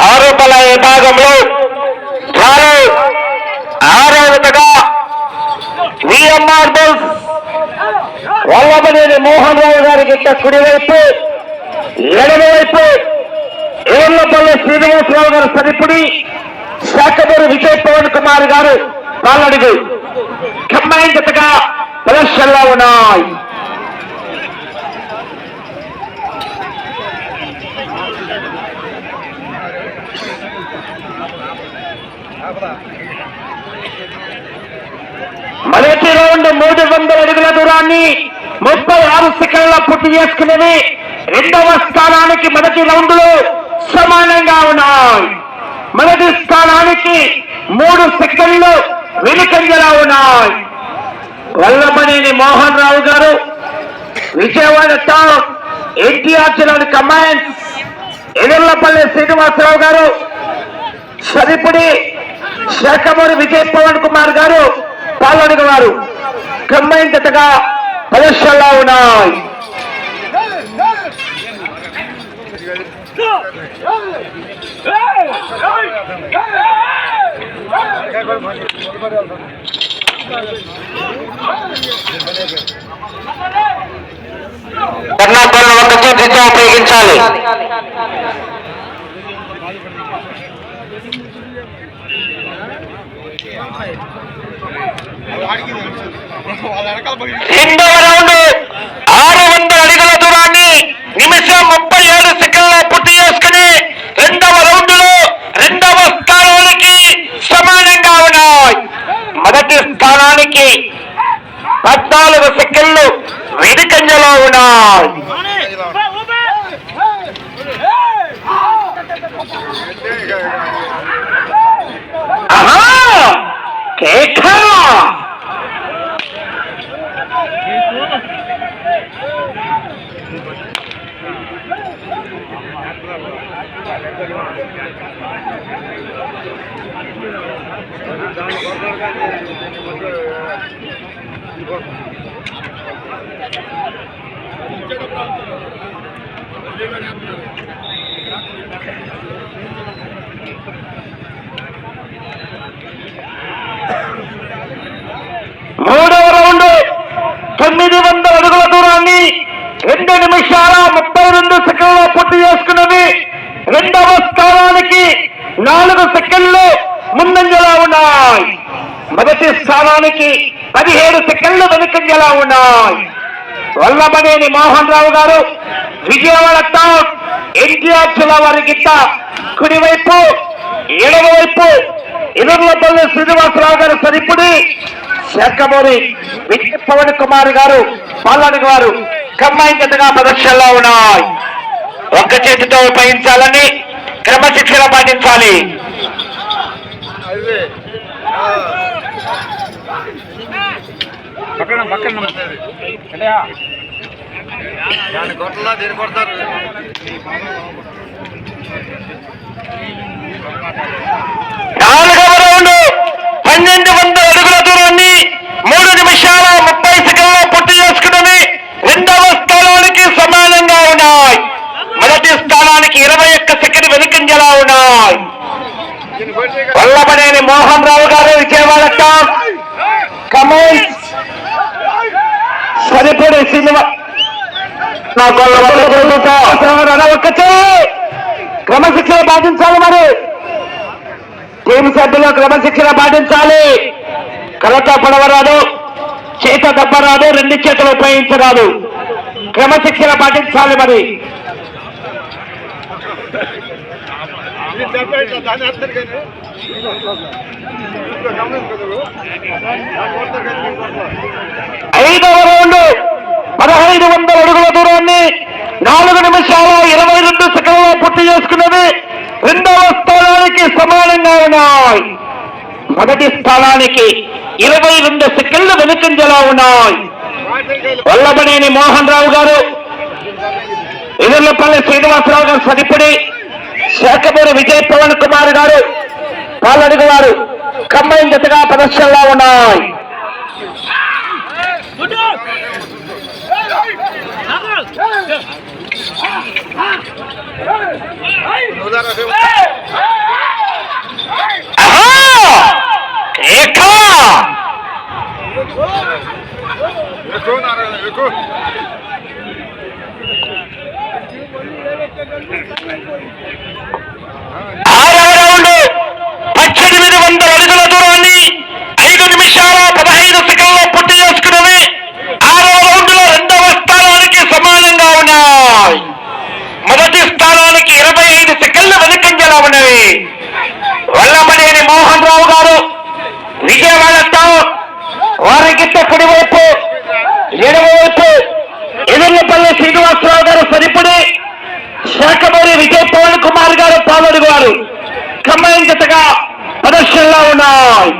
ఆరోపణ విభాగంలో వారు ఆరో విధంగా విఎంఆర్ బోస్ వల్లభనేని మోహన్ రావు గారికి గిట్ట కుడివైపు ఎడమవైపు ఏళ్ళపల్లి శ్రీనివాసరావు గారు సరిపుడి శాఖమూరి విజయ్ పవన్ కుమార్ గారు పాలడుగు కంబైన్ జతగా ప్రదర్శనలో ఉన్నాయి మొదటి రౌండ్ మూడు వందల అడుగుల దూరాన్ని ముప్పై ఆరు సెకండ్ల పూర్తి చేసుకునేవి రెండవ స్థానానికి మొదటి రౌండ్లో సమానంగా ఉన్నాయి. మొదటి స్థానానికి మూడు సెకండ్లు వెనుకంజలా ఉన్నాయి. వల్లభనేని మోహన్ రావు గారు విజయవాడ టౌన్ ఎన్టీఆర్ జిల్లాని కమాండ్ ఎదుర్లపల్లి శ్రీనివాసరావు గారు సరిపుడి శాఖమూరి విజయ్ పవన్ కుమార్ గారు పాల్గొనగవారు కంబైన్ జతగా ప్రదర్శనలో ఉన్నాయి. కర్ణాటకలో ఒక ఉపయోగించాలి. రెండవ రౌండ్ ఆరు వందల అడుగుల దూరాన్ని నిమిషం ముప్పై ఏడు సెకండ్ల పూర్తి చేసుకుని రెండవ రౌండ్లో రెండవ స్థానానికి సమానంగా ఉన్నాయి మొదటి స్థానానికి పద్నాలుగు సెకండ్లు వెనుకంజలో ఉన్నాయి ఆహా కేకా మూడవ రౌండ్ తొమ్మిది వందల అడుగుల దూరాన్ని రెండు నిమిషాల ముప్పై రెండు సెకండ్ల పూర్తి చేసుకున్నది. రెండవ స్థానానికి నాలుగు సెకండ్లు ముందంజలా ఉన్నాయి. మొదటి స్థానానికి పదిహేడు సెకండ్లు వెనుకంజలా ఉన్నాయి. వల్లభనేని మోహన్ రావు గారు విజయవాడ టౌన్ ఎన్టీఆర్ జిల్లా వారి గిట్ట కుడివైపు ఎడమవైపు ఎదుర్లపల్లి శ్రీనివాసరావు గారు సరిపుడి శాఖమూరి విజయ పవన్ కుమార్ గారు పాలని గారు కమ్మాయి జతగా ప్రదర్శనలో ఉన్నాయి. ఒక్క చేతితో ఉపయోగించాలని క్రమశిక్షణ పాటించాలి. పక్కన పక్కన. అంటే దాని కొట్టలా దీని కొడతారు నాలుగవ రౌండ్ పన్నెండు వందల అడుగుల దూరాన్ని మూడు నిమిషాల ముప్పై సెకండ్ల పూర్తి చేసుకున్నది రెండవ స్థానానికి సమానంగా ఉన్నాయి మొదటి స్థానానికి ఇరవై ఒక్క సెకండ్ వెనుకంజలా ఉన్నాయి దీన్ని కొడితే వల్లభనేని మోహన్ రావు గారు విజయవాడ టాప్ కమల్స్ సరిపడే సినిమా నా ఒక్కచే క్రమశిక్షణ పాటించాలి మరి టీం సభ్యులు క్రమశిక్షణ పాటించాలి కలక పడవరాదు చేత దెబ్బరాదు రెండు చేతులు ఉపయోగించరాదు క్రమశిక్షణ పాటించాలి మరి ఐదవ రౌండ్ పదహైదు వందల అడుగుల దూరాన్ని నాలుగు నిమిషాల ఇరవై రెండు సెకండ్లో పూర్తి చేసుకున్నది. రెండవ స్థానానికి సమానంగా ఉన్నాయి. మొదటి స్థానానికి ఇరవై రెండు సెకండ్లు వెనుకంజలా ఉన్నాయి. వల్లభనేని మోహన్ రావు గారు ఎదుర్లపల్లి శ్రీనివాసరావు గారు సరిపడి శాఖమూరి విజయ్ పవన్ కుమార్ గారు పాలడుగు వారు కంబైన్ జతగా ప్రదర్శనలో ఉన్నాయి. ఆహా! ఏకా! ఎక్కువ నారాయణ ఎక్కువ ఆరవ రౌండ్ పద్దెనిమిది వందల అడుగుల దూరాన్ని ఐదు నిమిషాల పదహైదు సెకండ్లో పూర్తి చేసుకున్నవి ఆరవ రౌండ్లో రెండవ స్థానానికి సమానంగా ఉన్నాయి మొదటి స్థానానికి ఇరవై వెనుకంజలా ఉన్నవి వల్లమనేని మోహన్ రావు గారు విజయవాడ టౌన్ గిట్ట కుడివైపు ఎడవైపు ఎదుర్లపల్లి శ్రీనివాసరావు గారు సరిపడి శాఖమూరి విజయ్ పవన్ కుమార్ గారు పాలడు గారు కంబైన్ జతగా ప్రదర్శనలో ఉన్నాయి.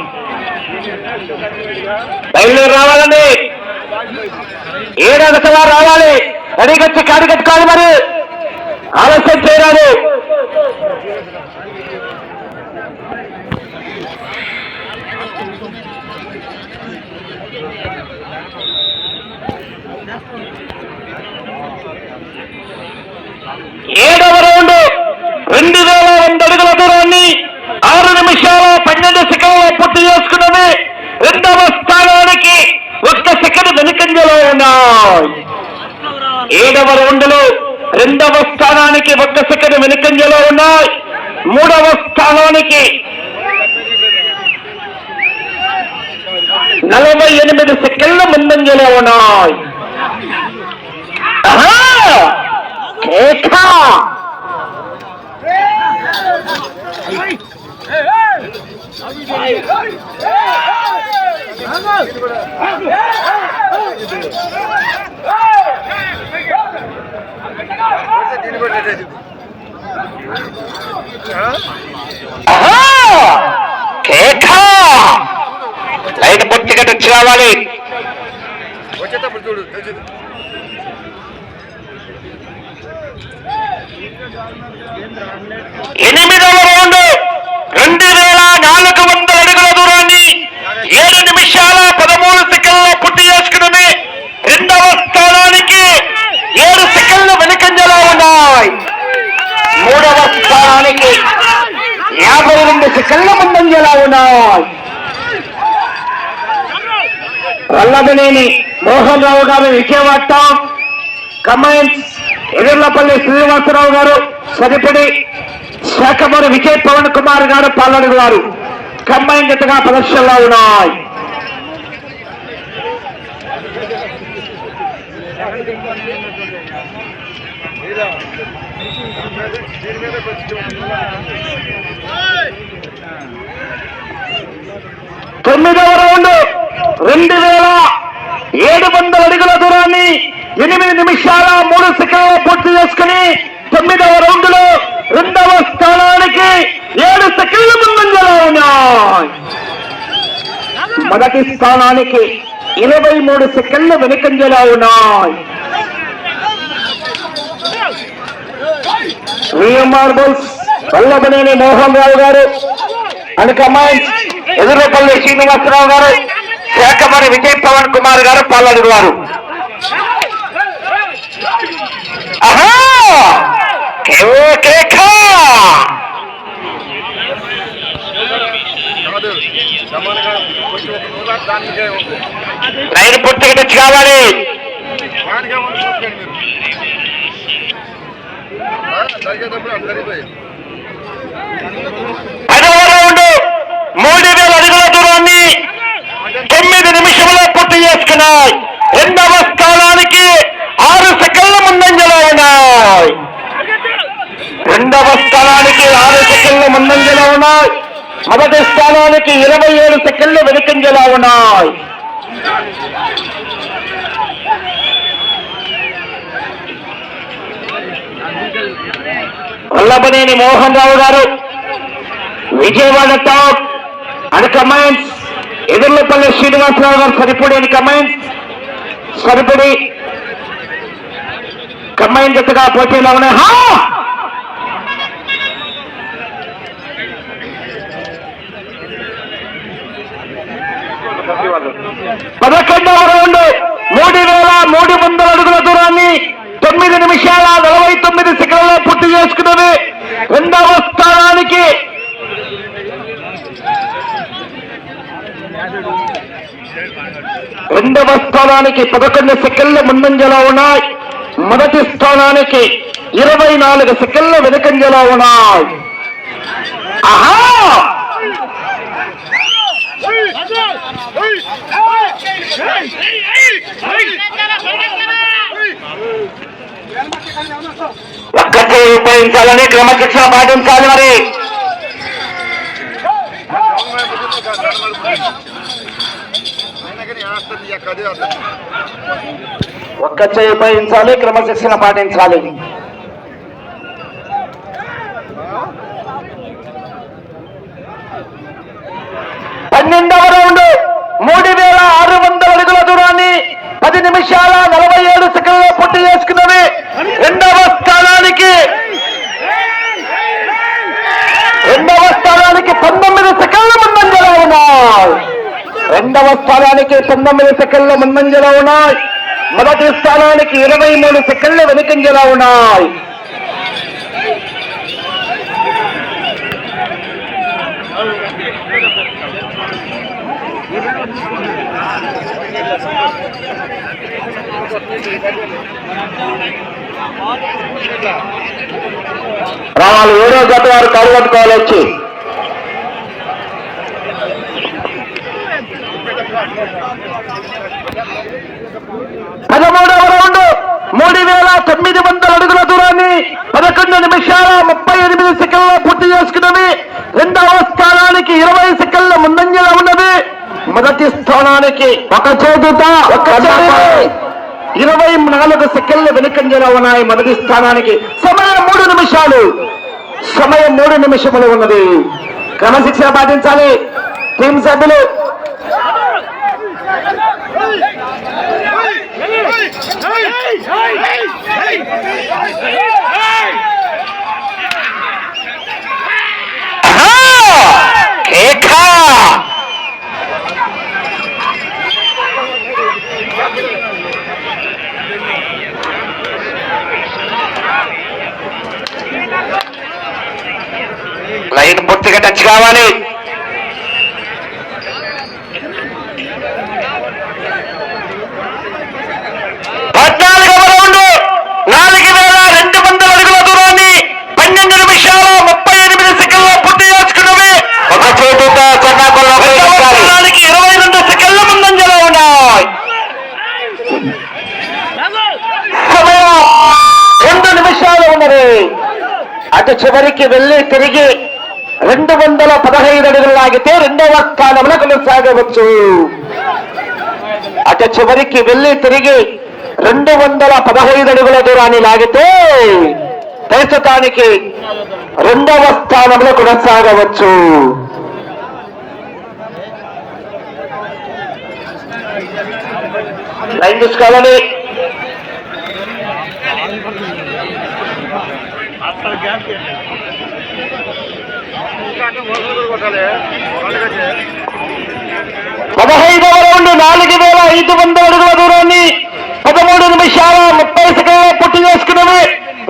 బయలుదేరి రావాలండి. ఏడాది సభ రావాలి. అడిగొచ్చి కాడి కట్టుకోవాలి మరి. ఆలస్యం చేయరాదు ఏడవ రౌండ్ రెండు వేల వంద అడుగుల దూరాన్ని ఆరు నిమిషాల పన్నెండు సెకండ్లో పూర్తి చేసుకున్నది రెండవ స్థానానికి ఒక్క సెకండ్ వెనుకంజలో ఉన్నాయి. ఏడవ రౌండ్లో రెండవ స్థానానికి ఒక్క సెకండ్ వెనుకంజలో ఉన్నాయి. మూడవ స్థానానికి నలభై ఎనిమిది సెకండ్ల ముందంజలో ఉన్నాయి. ఆహా! లైట్ దీన్ని కొట్టేది రావాలి. వచ్చేటప్పుడు చూడు తెలిసింది ఎనిమిదవ రౌండ్ రెండు వేల నాలుగు వందల అడుగుల దూరాన్ని ఏడు నిమిషాల పదమూడు సెకండ్ల పూర్తి చేసుకున్నది రెండవ స్థానానికి ఏడు సెకండ్లు వెనుకంజలో ఉన్నాయి మూడవ స్థానానికి యాభై రెండు సెకండ్ల ముందంజలా ఉన్నాయి వల్లభనేని మోహన్ రావు గారు విజయవాడ కమెంట్స్ ఎదుర్లపల్లి శ్రీనివాసరావు గారు సరిపడి శాఖమూరి విజయ్ పవన్ కుమార్ గారు పాలడు గారు కంబైన్ జతగా ప్రదర్శనలో ఉన్నాయి. దీని మీద కొంచెం తొమ్మిదవ రౌండ్. రెండు వేల ఏడు వందల అడుగుల దూరాన్ని ఎనిమిది నిమిషాల మూడు సెకండ్ల పూర్తి చేసుకుని తొమ్మిదవ రౌండ్లో రెండవ స్థానానికి ఏడు సెకండ్ల ముందంజలో ఉన్నాయి. మొదటి స్థానానికి ఇరవై మూడు సెకండ్లు వెనుకంజలో ఉన్నాయి. విఎంఆర్ బుల్స్ వల్లభనేని మోహన్ రావు గారు అనుకమ్మాయి. ఎదురుపల్లి శ్రీనివాసరావు గారు శాఖమణి విజయ్ పవన్ కుమార్ గారు పాలడు గారు రైలు పూర్తిగా తెచ్చి కావాలి. పదవ మూడు వేల అడుగుల దూరాన్ని తొమ్మిది నిమిషంలో పూర్తి చేసుకున్నాయి. రెండవ స్థానానికి ఆరు సెకండ్ల ముందంజలో ఉన్నాయి. రెండవ స్థానానికి ఆరు సెకండ్ల ముందంజలో ఉన్నాయి. మొదటి స్థానానికి ఇరవై ఏడు సెకండ్లు వెనుకంజలా ఉన్నాయి. వల్లభనేని మోహన్ రావు గారు విజయవాడ టాప్ అని కమాండ్స్ ఎదుర్లపల్లి శ్రీనివాసరావు గారు సరిపడి అని కమాండ్స్ సరిపడి కమ్మాయిన్ జట్టుగా పోటీలో ఉన్నాయి హా! పదకొండవ రౌండ్ మూడు వేల మూడు వందల అడుగుల దూరాన్ని తొమ్మిది నిమిషాల నలభై తొమ్మిది సెకండ్లలో పూర్తి చేసుకున్నది రెండవ స్థానానికి రెండవ స్థానానికి పదకొండు సెకండ్ల ముందంజలా ఉన్నాయి. మొదటి స్థానానికి ఇరవై నాలుగు సెకండ్ల వెనుకంజలా ఉన్నాయి. ఆహా! ఒక్కటే ఉపయోగించాలని క్రమశిక్షణ పాటించాలి మరి. ఒక్క చేయి ఉపయోగించాలి క్రమశిక్షణ పాటించాలి. పన్నెండవ రౌండ్ మూడు వేల ఆరు వందల అడుగుల దూరాన్ని పది నిమిషాల నలభై ఏడు సెకండ్లో పూర్తి చేసుకున్నది. రెండవ స్థానానికి రెండవ స్థానానికి పంతొమ్మిది సెకండ్ల ముందంజలో ఉన్నాయి రెండవ స్థానానికి పంతొమ్మిది సెకండ్ల ముందంజలో ఉన్నాయి. మొదటి స్థానానికి ఇరవై మూడు సెకండ్ల వెనుకంజలో ఉన్నాయి. రావాలి ఏడో జత వారు కాలు వచ్చి పదమూడవ రౌండ్ మూడు వేల తొమ్మిది వందల అడుగుల దూరాన్ని పదకొండు నిమిషాల ముప్పై ఎనిమిది సెకండ్ల పూర్తి చేసుకున్నది రెండవ స్థానానికి ఇరవై సెకండ్ల ముందంజలో ఉన్నది మొదటి స్థానానికి ఒక చేతుత ఒక ఇరవై నాలుగు సెకండ్ల వెనుకంజలో ఉన్నాయి మొదటి స్థానానికి సమయం మూడు నిమిషాలు సమయం మూడు నిమిషములు ఉన్నది క్రమశిక్షణ పాటించాలి టీం సభ్యులు ఏకా లైన్ పూర్తిగా టచ్ కావాలి. పద్నాలుగవ రౌండ్ నాలుగు వేల రెండు వందల అడుగుల దూరాన్ని పన్నెండు నిమిషాల ముప్పై ఎనిమిది సెకండ్ల పూర్తి చేసుకున్నవి. ఒక చేతితో చెన్నాకొల్లానికి ఇరవై రెండు సెకండ్ల ముందంజలో ఉన్నాయి. సమయం రెండు నిమిషాలు ఉన్నది. అటు చివరికి వెళ్ళి తిరిగి రెండు వందల పదహైదు అడుగులు లాగితే రెండవ స్థానంలో కొనసాగవచ్చు. అటు చివరికి వెళ్ళి తిరిగి రెండు వందల పదహైదు అడుగుల దూరాన్ని లాగితే ప్రస్తుతానికి రెండవ స్థానంలో కొనసాగవచ్చు. లైన్ తీసుకోవాలని పదహైదవ రౌండ్ నాలుగు వేల ఐదు వందల అడుగుల దూరాన్ని పదమూడు నిమిషాల ముప్పై సెకండ్ల పూర్తి చేసుకున్నవి.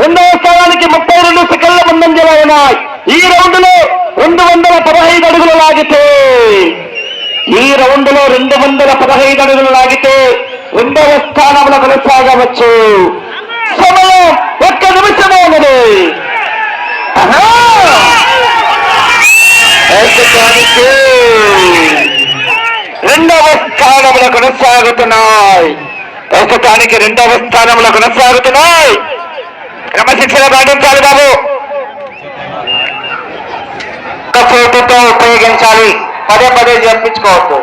రెండవ స్థానానికి ముప్పై రెండు సెకండ్ల ముందంజలో ఉన్నాయి. ఈ రౌండ్లో రెండు వందల పదహైదు అడుగులు లాగితే ఈ రౌండ్లో రెండు వందల పదహైదు అడుగులు లాగితే రెండవ స్థానంలో కొనసాగవచ్చు. సమయం ఒక్క నిమిషమే ఉన్నది ఆహా! ప్రస్తుతానికి రెండవ స్థానంలో కొనసాగుతున్నాయి. ప్రస్తుతానికి రెండవ స్థానంలో కొనసాగుతున్నాయి. క్రమశిక్షణ పాటించాలి బాబు. చోటుతో ఉపయోగించాలి. పదే పదే చెప్పించుకోవద్దు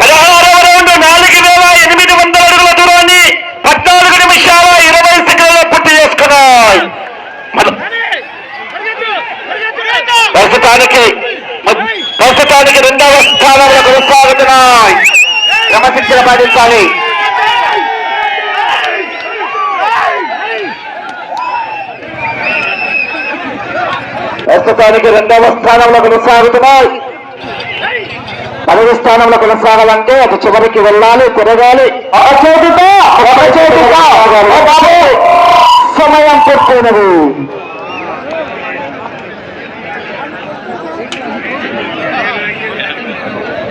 పదహారవ రౌండ్ నాలుగు వేల ఎనిమిది వందల అడుగుల దూరాన్ని పద్నాలుగు నిమిషాల ఇరవై సెకండ్ల పూర్తి చేసుకున్నాయి. ప్రస్తుతానికి ప్రస్తుతానికి రెండవ స్థానంలో కొనసాగుతున్నాయి. క్రమశిక్షణ పాటించాలి. ప్రస్తుతానికి రెండవ స్థానంలో కొనసాగుతున్నాయి. పదవి స్థానంలో కొనసాగాలంటే అటు చివరికి వెళ్ళాలి తిరగాలి. సమయం పూర్తయినది